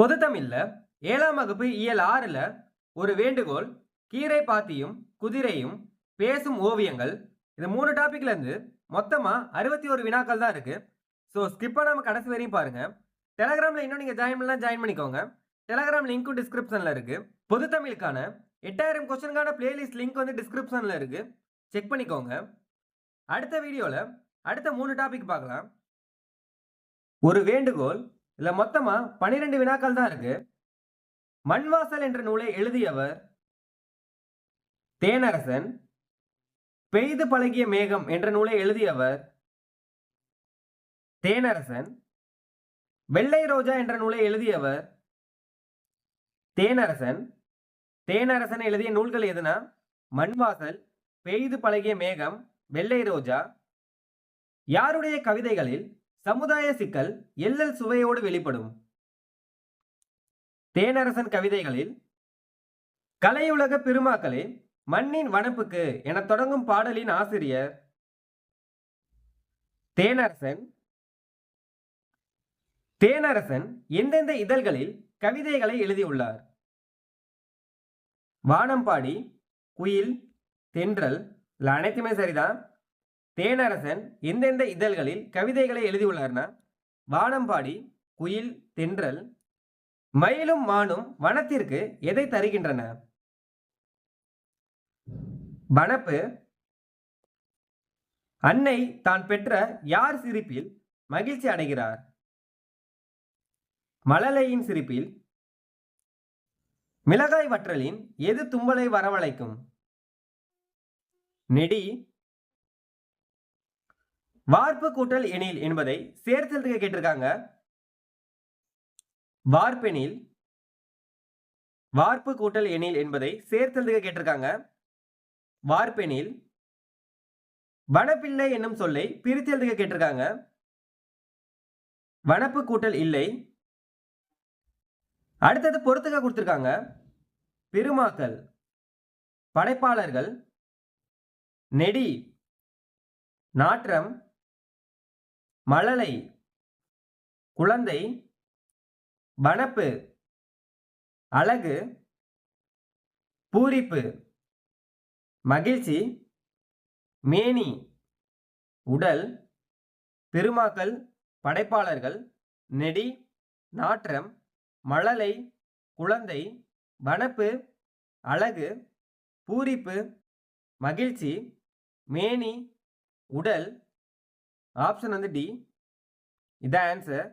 பொதுத்தமிழ்ல ஏழாம் வகுப்பு இயல் ஆறுல ஒரு வேண்டுகோள் கீரை பாத்தியும் குதிரையும் பேசும் ஓவியங்கள் இது மூணு டாபிக்ல இருந்து மொத்தமா அறுபத்தி ஒரு வினாக்கள் தான் இருக்கு. ஸோ ஸ்கிப் நம்ம கடைசி வரையும் பாருங்க. டெலகிராம்ல இன்னும் நீங்க ஜாயின் பண்ணலாம் ஜாயின் பண்ணிக்கோங்க. டெலகிராம் லிங்க்கும் டிஸ்கிரிப்ஷன்ல இருக்கு. பொதுத்தமிழுக்கான எட்டாயிரம் கொஸ்டினுக்கான பிளேலிஸ்ட் லிங்க் வந்து டிஸ்கிரிப்ஷன்ல இருக்கு. செக் பண்ணிக்கோங்க. அடுத்த வீடியோல அடுத்த மூணு டாபிக் பார்க்கலாம். ஒரு வேண்டுகோள் இதுல மொத்தமா பனிரெண்டு வினாக்கள் தான் இருக்கு. மண்வாசல் என்ற நூலை எழுதியவர் தேனரசன் பெய்து பழகிய மேகம் என்ற நூலை எழுதியவர் தேனரசன் வெள்ளை ரோஜா என்ற நூலை எழுதியவர் தேனரசன். தேனரசன் எழுதிய நூல்கள் எதுனா? மண்வாசல் பெய்து பழகிய மேகம் வெள்ளை ரோஜா. யாருடைய கவிதைகளில் சமுதாய சிக்கல் எல்லல் சுவையோடு வெளிப்படும். தேனரசன் கவிதைகளில் கலையுலக பெருமாக்களே மண்ணின் வனப்புக்கு என தொடங்கும் பாடலின் ஆசிரியர் தேனரசன். தேனரசன் எந்தெந்த இதழ்களில் கவிதைகளை எழுதியுள்ளார்? வானம்பாடி குயில் தென்றல் இதில் அனைத்துமே சரிதான். தேனரசன் எந்தெந்த இதழ்களில் கவிதைகளை எழுதியுள்ளார்னா? வானம்பாடி குயில் தென்றல் மயிலும் மானும் வனத்திற்கு எதை தருகின்றன? வனப்பு அன்னை தான் பெற்ற யார் சிரிப்பில் மகிழ்ச்சி அடைகிறார்? மழலையின் சிரிப்பில் மிளகாய் வற்றலின் எது தும்பலை வரவழைக்கும்? நெடி வார்ப்பு கூட்டல் எனில் என்பதை சேர்த்தலுக்கு கேட்டிருக்காங்க. வார்ப்பெனில் வார்ப்பு கூட்டல் எனில் என்பதை சேர்த்தலுக்கு கேட்டிருக்காங்க. வார்ப்பெனில் வனப்பில்லை என்னும் சொல்லை பிரித்தெழுதுக கேட்டிருக்காங்க. வனப்பு கூட்டல் இல்லை. அடுத்தது பொறுத்துக்க கொடுத்துருக்காங்க. பெருமாக்கள் படைப்பாளர்கள் நெடி நாற்றம் மழலை குழந்தை வனப்பு அழகு பூரிப்பு மகிழ்ச்சி மேனி உடல் பெருமாக்கள் படைப்பாளர்கள் நெடி நாற்றம் மழலை குழந்தை வனப்பு அழகு பூரிப்பு மகிழ்ச்சி மேனி உடல் ஆப்ஷன் வந்து டி இதான் ஆன்சர்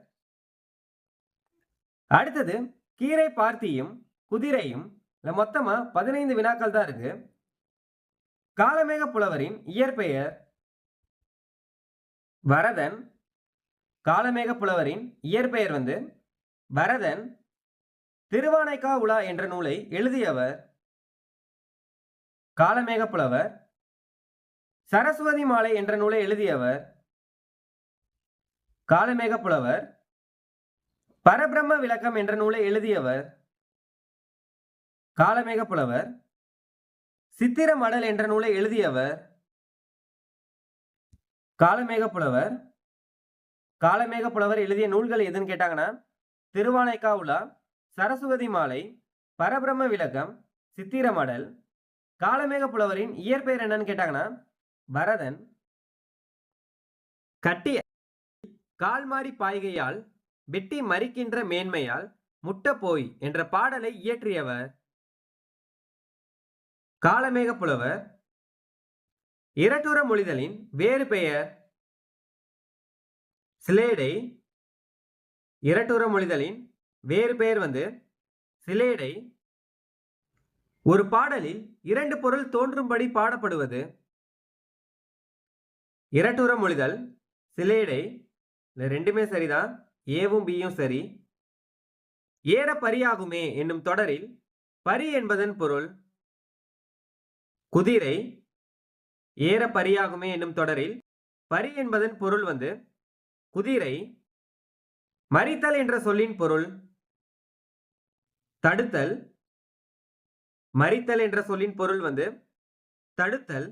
அடுத்தது கீரை பார்த்தியும் குதிரையும் இல்லை மொத்தமாக பதினைந்து வினாக்கள் தான் இருக்கு. காலமேக புலவரின் இயற்பெயர் வரதன். காலமேக புலவரின் இயற்பெயர் வந்து வரதன். திருவானைக்கா உலா என்ற நூலை எழுதியவர் காலமேக புலவர். சரஸ்வதி மாலை என்ற நூலை எழுதியவர் காலமேக புலவர் பரபிரம்ம விளக்கம் என்ற நூலை எழுதியவர் காலமேக புலவர் சித்திர மடல் என்ற நூலை எழுதியவர் காலமேக புலவர் காலமேக புலவர் எழுதிய நூல்கள் எதுன்னு கேட்டாங்கன்னா திருவானைக்கா உலா சரஸ்வதி மாலை பரபிரம்ம விளக்கம் சித்திர மடல். காலமேக புலவரின் இயற்பெயர் என்னன்னு கேட்டாங்கன்னா பரதன். கட்டி கால்மாரி பாய்கையால் வெட்டி மறிக்கின்ற மேன்மையால் முட்ட போய் என்ற பாடலை இயற்றியவர் காலமேக புலவர். இரட்டுற மொழிதலின் வேறு பெயர் சிலேடை. இரட்டுற மொழிதலின் வேறு பெயர் வந்து சிலேடை. ஒரு பாடலில் இரண்டு பொருள் தோன்றும்படி பாடப்படுவது. இரட்டுற மொழிதல் சிலேடை. இல்லை ரெண்டுமே சரிதான். ஏவும் பியும் சரி. ஏற பரியாகுமே என்னும் தொடரில் பரி என்பதன் பொருள் குதிரை ஏற பரியாகுமே என்னும் தொடரில் பரி என்பதன் பொருள் வந்து குதிரை மறித்தல் என்ற சொல்லின் பொருள் தடுத்தல். மறித்தல் என்ற சொல்லின் பொருள் வந்து தடுத்தல்.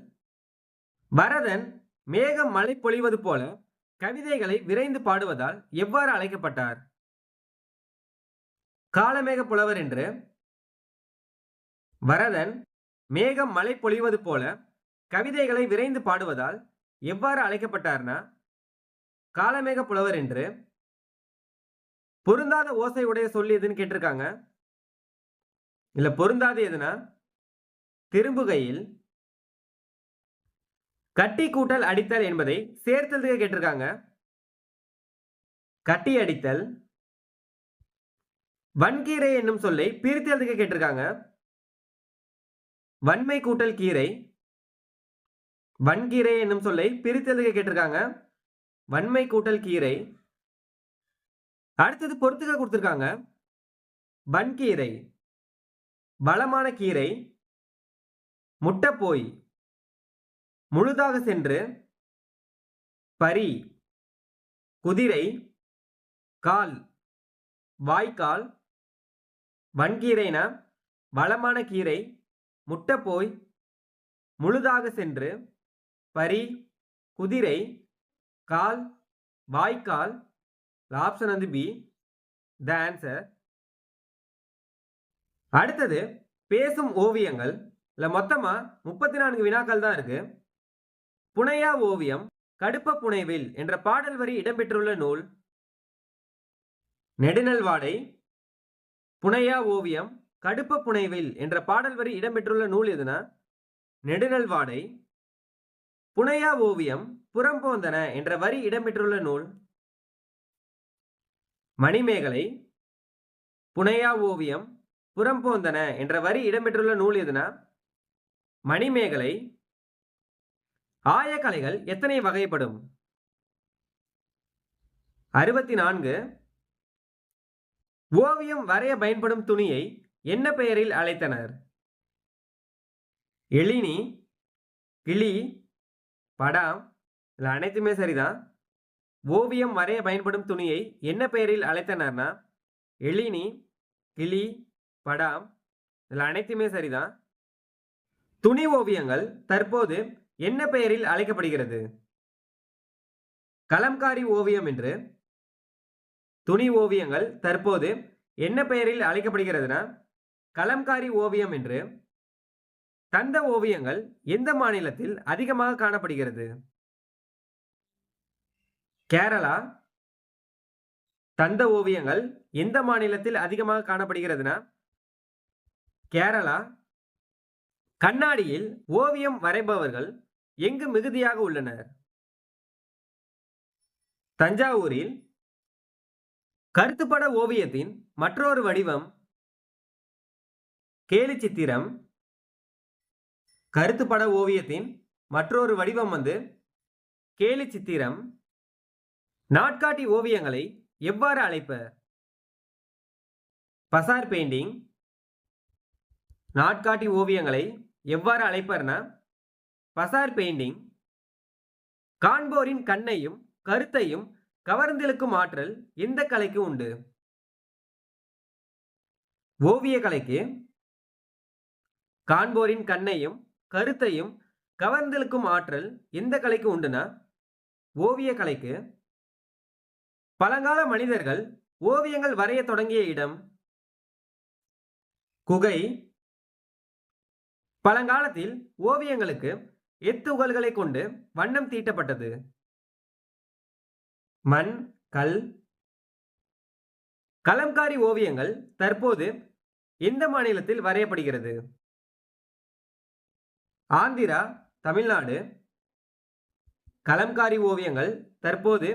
வரதன் மேகம் மழை பொழிவது போல கவிதைகளை விரைந்து பாடுவதால் எவ்வாறு அழைக்கப்பட்டார்? காலமேக புலவர் என்று வரதன் மேகம் மழை பொழிவது போல கவிதைகளை விரைந்து பாடுவதால் எவ்வாறு அழைக்கப்பட்டார்னா? காலமேக புலவர் என்று பொருந்தாத ஓசை உடைய சொல் எதுன்னு கேட்டிருக்காங்க. இல்ல பொருந்தாது எதுனா? திரும்புகையில் கட்டி கூட்டல் அடித்தல் என்பதை சேர்த்ததுக்கு கேட்டிருக்காங்க. கட்டி அடித்தல் வன்கீரை என்னும் சொல்லை பிரித்தெழுதுக கேட்டிருக்காங்க. வன்மை கூட்டல் கீரை வன்கீரை என்னும் சொல்லை பிரித்தெழுதுக கேட்டிருக்காங்க. வன்மை கூட்டல் கீரை அடுத்தது பொறுத்துக்க கொடுத்துருக்காங்க. வன்கீரை பலமான கீரை முட்டைப்போய் முழுதாக சென்று பரி குதிரை கால் வாய்க்கால் வன்கீரைனா வளமான கீரை முட்டைப்போய் முழுதாக சென்று பரி குதிரை கால் வாய்க்கால் ஆப்ஷன் வந்து பி த ஆன்சர் அடுத்தது பேசும் ஓவியங்கள். இல்லை மொத்தமாக முப்பத்தி நான்கு வினாக்கள் தான் இருக்குது புனையா ஓவியம் கடுப்ப புனைவில் என்ற பாடல் வரி இடம்பெற்றுள்ள நூல். நெடுநல்வாடை புனையா ஓவியம் கடுப்ப புனைவில் என்ற பாடல் வரி இடம்பெற்றுள்ள நூல் எதுனா? நெடுநல்வாடை புனையா ஓவியம் புறம்போந்தன என்ற வரி இடம்பெற்றுள்ள நூல். மணிமேகலை புனையா ஓவியம் புறம்போந்தன என்ற வரி இடம்பெற்றுள்ள நூல் எதுனா? மணிமேகலை ஆயக்கலைகள் எத்தனை வகைப்படும்? அறுபத்தி நான்கு ஓவியம் வரைய பயன்படும் துணியை என்ன பெயரில் அழைத்தனர்? எழினி கிளி படம் இதில் அனைத்துமே சரிதான். ஓவியம் வரைய பயன்படும் துணியை என்ன பெயரில் அழைத்தனர்னா எழினி கிளி படம் இதில் அனைத்துமே சரிதான். துணி ஓவியங்கள் தற்போது என்ன பெயரில் அழைக்கப்படுகிறது? கலம்காரி ஓவியம் என்று. துணி ஓவியங்கள். தற்போது என்ன பெயரில் அழைக்கப்படுகிறதுனா கலம்காரி ஓவியம் என்று. தந்த ஓவியங்கள் எந்த மாநிலத்தில் அதிகமாக காணப்படுகிறது? கேரளா. தந்த ஓவியங்கள் எந்த மாநிலத்தில் அதிகமாக காணப்படுகிறதுனா கேரளா. கண்ணாடியில் ஓவியம் வரைபவர்கள் எங்கு மிகுதியாக உள்ளனர்? தஞ்சாவூரில் கருத்துப்பட ஓவியத்தின் மற்றொரு வடிவம் கேலி சித்திரம் கருத்துப்பட ஓவியத்தின் மற்றொரு வடிவம் வந்து கேலி சித்திரம் நாட்காட்டி ஓவியங்களை எவ்வாறு அழைப்பர்? பசார் பெயிண்டிங். நாட்காட்டி ஓவியங்களை எவ்வாறு அழைப்பர்னா பசார் பெயிண்டிங் காண்போரின் கண்ணையும் கருத்தையும் கவர்ந்திழுக்கும் ஆற்றல் இந்த கலைக்கு உண்டு. ஓவிய கலைக்கு காண்போரின் கண்ணையும் கருத்தையும் கவர்ந்திழுக்கும் ஆற்றல் எந்த கலைக்கு உண்டுனா ஓவிய கலைக்கு பழங்கால மனிதர்கள் ஓவியங்கள் வரைய தொடங்கிய இடம் குகை பழங்காலத்தில் ஓவியங்களுக்கு எத்துகள்களை கொண்டு வண்ணம் தீட்டப்பட்டது. மண் கல் கலம்காரி ஓவியங்கள் தற்போது எந்த மாநிலத்தில் வரையப்படுகிறது? ஆந்திரா தமிழ்நாடு. கலம்காரி ஓவியங்கள் தற்போது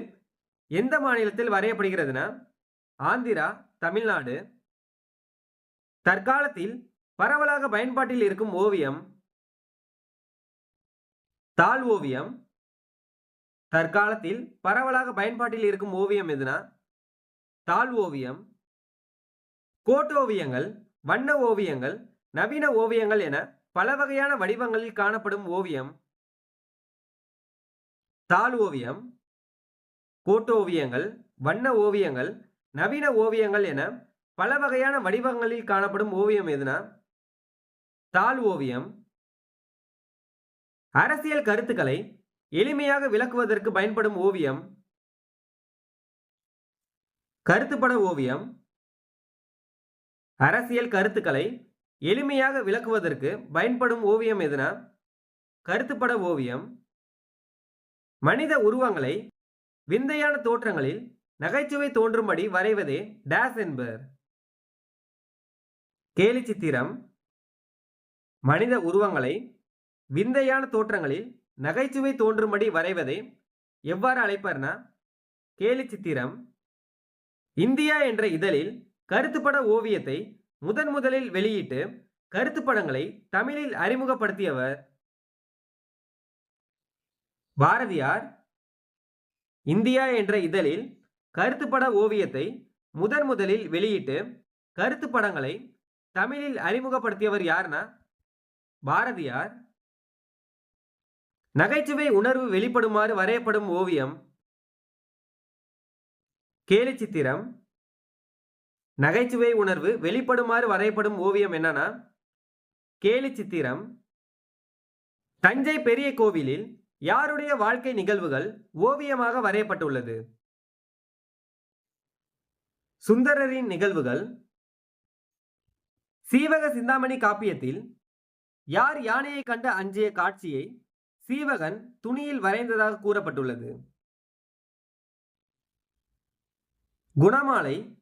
எந்த மாநிலத்தில் வரையப்படுகிறதுனா ஆந்திரா தமிழ்நாடு. தற்காலத்தில் பரவலாக பயன்பாட்டில் இருக்கும் ஓவியம் தாழ் ஓவியம் தற்காலத்தில் பரவலாக பயன்பாட்டில் இருக்கும் ஓவியம் எதுனா? தாழ் ஓவியம் கோட்டோவியங்கள் வண்ண ஓவியங்கள் நவீன ஓவியங்கள் என பல வகையான வடிவங்களில் காணப்படும் ஓவியம். தாழ் ஓவியம் கோட்டோவியங்கள் வண்ண ஓவியங்கள் நவீன ஓவியங்கள் என பல வகையான வடிவங்களில் காணப்படும் ஓவியம் எதுனா? தாழ் ஓவியம் அரசியல் கருத்துக்களை எளிமையாக விளக்குவதற்கு பயன்படும் ஓவியம். கருத்துப்பட ஓவியம். அரசியல் கருத்துக்களை எளிமையாக விளக்குவதற்கு பயன்படும் ஓவியம் எதுனா? கருத்துப்பட ஓவியம். மனித உருவங்களை விந்தையான தோற்றங்களில் நகைச்சுவை தோன்றும்படி வரைவதே டேஸ் என்பர். கேலி சித்திரம் மனித உருவங்களை விந்தையான தோற்றங்களில் நகைச்சுவை தோன்றும்படி வரைவதை எவ்வாறு அழைப்பார்னா கேலி சித்திரம் இந்தியா என்ற இதழில் கருத்துப்பட ஓவியத்தை முதன் முதலில் வெளியிட்டு கருத்துப்படங்களை தமிழில் அறிமுகப்படுத்தியவர் பாரதியார். இந்தியா என்ற இதழில் கருத்துப்பட ஓவியத்தை முதன் முதலில் வெளியிட்டு கருத்துப்படங்களை தமிழில் அறிமுகப்படுத்தியவர் யார்னா பாரதியார். நகைச்சுவை உணர்வு வெளிப்படுமாறு வரையப்படும் ஓவியம் கேலி சித்திரம் நகைச்சுவை உணர்வு வெளிப்படுமாறு வரையப்படும் ஓவியம் என்னன்னா கேலி சித்திரம் தஞ்சை பெரிய கோவிலில் யாருடைய வாழ்க்கை நிகழ்வுகள் ஓவியமாக வரையப்பட்டுள்ளது? சுந்தரரின் நிகழ்வுகள். சீவக சிந்தாமணி காப்பியத்தில் யார் யானையை கண்ட அஞ்சிய காட்சியை சீவகன் துணியில் வரைந்ததாக கூறப்பட்டுள்ளது. குணமாலை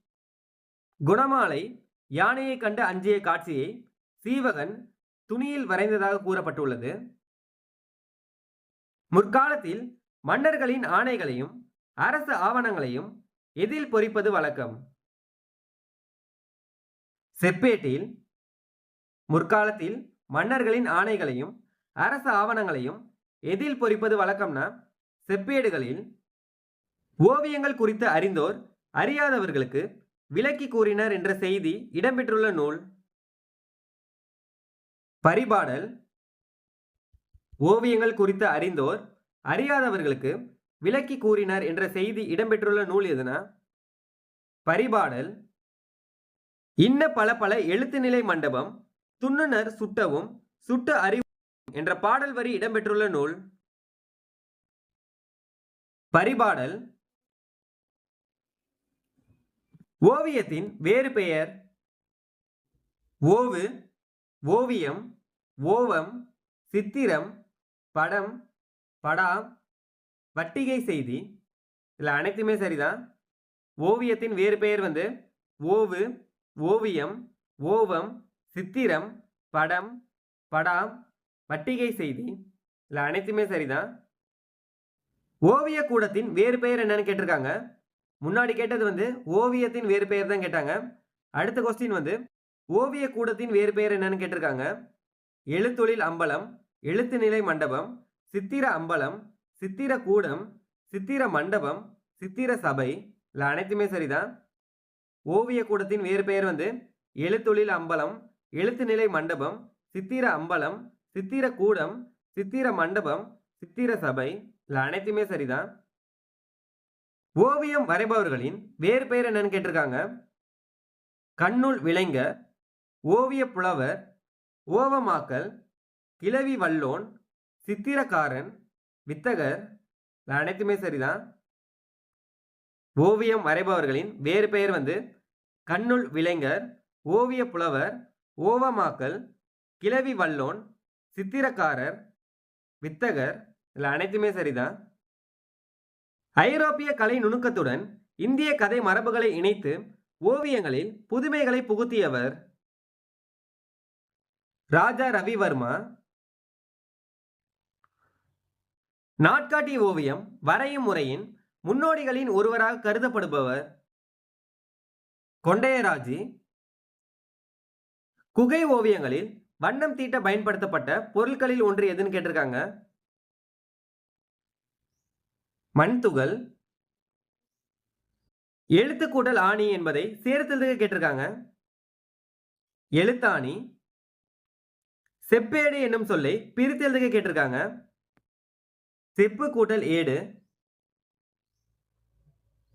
குணமாலை யானையை கண்டு அஞ்சிய காட்சியை சீவகன் துணியில் வரைந்ததாக கூறப்பட்டுள்ளது. முற்காலத்தில் மன்னர்களின் ஆணைகளையும் அரசு ஆவணங்களையும் எதில் பொறிப்பது வழக்கம்? செப்பேட்டில் முற்காலத்தில் மன்னர்களின் ஆணைகளையும் அரசு ஆவணங்களையும் எதில் பொறிப்பது வழக்கம்னா செப்பேடுகளில் ஓவியங்கள் குறித்து அறிந்தோர் அறியாதவர்களுக்கு விளக்கி கூறினர் என்ற செய்தி இடம்பெற்றுள்ள நூல். பரிபாடல். ஓவியங்கள் குறித்து அறிந்தோர் அறியாதவர்களுக்கு விளக்கி கூறினர் என்ற செய்தி இடம்பெற்றுள்ள நூல் எதுனா பரிபாடல். இன்ன பல பல எழுத்துநிலை மண்டபம் துண்ணுனர் சுட்டவும் சுட்ட அறிவு என்ற பாடல் வரி இடம்பெற்றுள்ள நூல் பரிபாடல். ஓவியத்தின் வேறு பெயர் ஓவு ஓவியம் ஓவம் சித்திரம் படம் படாம் வட்டிகை செய்தி. இதில் அனைத்துமே சரிதான். ஓவியத்தின் வேறு பெயர் வந்து ஓவு ஓவியம் ஓவம் சித்திரம் படம் படாம் வட்டிகை செய்தி. இதில் அனைத்துமே சரிதான். ஓவிய கூடத்தின் வேறு பெயர் என்னன்னு கேட்டிருக்காங்க. முன்னாடி கேட்டது வந்து ஓவியத்தின் வேறு பெயர் தான் கேட்டாங்க. அடுத்த கொஸ்டின் வந்து ஓவிய கூடத்தின் வேறு பெயர் என்னன்னு கேட்டிருக்காங்க. எழுத்தொழில் அம்பலம் எழுத்து நிலை மண்டபம் சித்திர அம்பலம் சித்திர கூடம் சித்திர மண்டபம் சித்திர சபை. இல்லை அனைத்துமே சரிதான். ஓவிய கூடத்தின் வேறு பெயர் வந்து எழுத்தொழில் அம்பலம் எழுத்து நிலை மண்டபம் சித்திர அம்பலம் சித்திர கூடம் சித்திர மண்டபம் சித்திர சபை இதில் அனைத்துமே சரிதான். ஓவியம் வரைபவர்களின் வேறு பெயர் என்னன்னு கேட்டிருக்காங்க. கண்ணுள் விளைங்க ஓவிய புலவர் ஓவமாக்கல் கிளவி வல்லோன் சித்திரக்காரன் வித்தகர் அனைத்துமே சரிதான். ஓவியம் வரைபவர்களின் வேறு பெயர் வந்து கண்ணுள் விளைஞர் ஓவிய புலவர் ஓவமாக்கல் கிளவி வல்லோன் சித்திரக்காரர் வித்தகர் இதில் அனைத்துமே சரிதான். ஐரோப்பிய கலை நுணுக்கத்துடன் இந்திய கதை மரபுகளை இணைத்து ஓவியங்களில் புதுமைகளை புகுத்தியவர் ராஜா ரவிவர்மா. நாட்காட்டி ஓவியம் வரையும் முறையின் முன்னோடிகளின் ஒருவராக கருதப்படுபவர் கொண்டையராஜி. குகை ஓவியங்களில் வண்ணம் தீட்ட பயன்படுத்தப்பட்ட பொருட்களில் ஒன்று எதுன்னு கேட்டிருக்காங்க? மண்துகள் எழுத்துக்கூட்டல் ஆணி என்பதை சேர்த்ததுக்கு கேட்டிருக்காங்க. எழுத்தாணி செப்பேடு என்னும் சொல்லை பிரித்தெழுதுக கேட்டிருக்காங்க. செப்பு கூட்டல் ஏடு.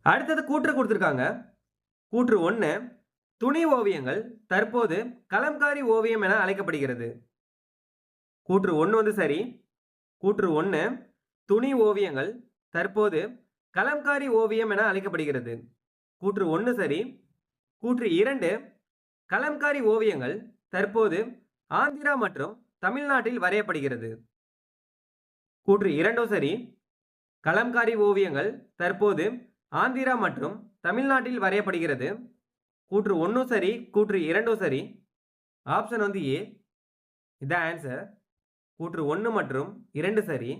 அடுத்தது கூற்று கொடுத்துருக்காங்க. கூற்று ஒன்று துணி ஓவியங்கள் தற்போது கலம்காரி ஓவியம் என அழைக்கப்படுகிறது. கூற்று ஒன்று வந்து சரி. கூற்று ஒன்று துணி ஓவியங்கள் தற்போது கலம்காரி ஓவியம் என அழைக்கப்படுகிறது. கூற்று ஒன்று சரி. கூற்று இரண்டு கலம்காரி ஓவியங்கள் தற்போது ஆந்திரா மற்றும் தமிழ்நாட்டில் வரையப்படுகிறது. கூற்று இரண்டும் சரி. கலம்காரி ஓவியங்கள் தற்போது ஆந்திரா மற்றும் தமிழ்நாட்டில் வரையப்படுகிறது. கூற்று ஒன்றும் சரி கூற்று இரண்டும் சரி. ஆப்ஷன் வந்து ஏ இதான் ஆன்சர் கூற்று ஒன்று மற்றும் இரண்டு சரி.